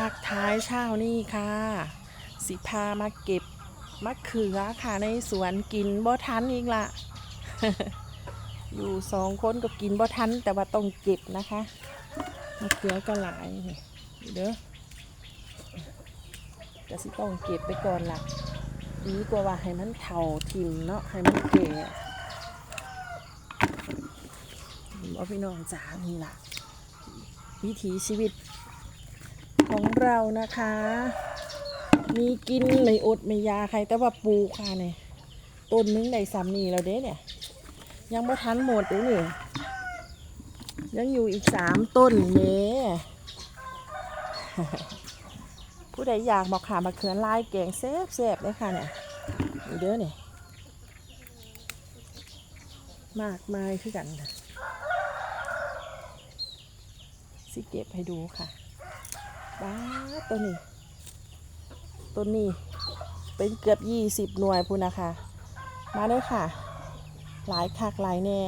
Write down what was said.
ทักท้ายเช้านี่ค่ะ สิพามาเก็บมะเขือค่ะในสวนกินบ่ทันอีกละอยู่สองคนก็กินบ่ทันแต่ว่าต้องเก็บนะคะมะเขือก็หลายเด้อก็สิต้องเก็บไปก่อนล่ะดีกว่าว่าให้มันเฒ่าทิมเนาะให้มันแก่เอาพี่น้องจ๋านี่ล่ะ วิถีชีวิต เรานะคะ มีกินไม่อดไม่ยาใคร แต่ว่าปูค่ะเนี่ยต้นนึงในสามนีแล้วเด้เนี่ย ยังไม่ทันหมดเลยนี่ยังอยู่อีกสามต้นเนี่ยผู้ใดอยากบอกขามาเขือนลายแกงแซ่บแซ่บเลยค่ะเนี่ยเด้อเนี่ยมากมายคือกันสิเก็บให้ดูค่ะ บ้าตัวนี้ ตัวนี้เป็นเกือบยี่สิบหน่วยพูนะคะ มาเด้อค่ะ หลายคักหลายแน่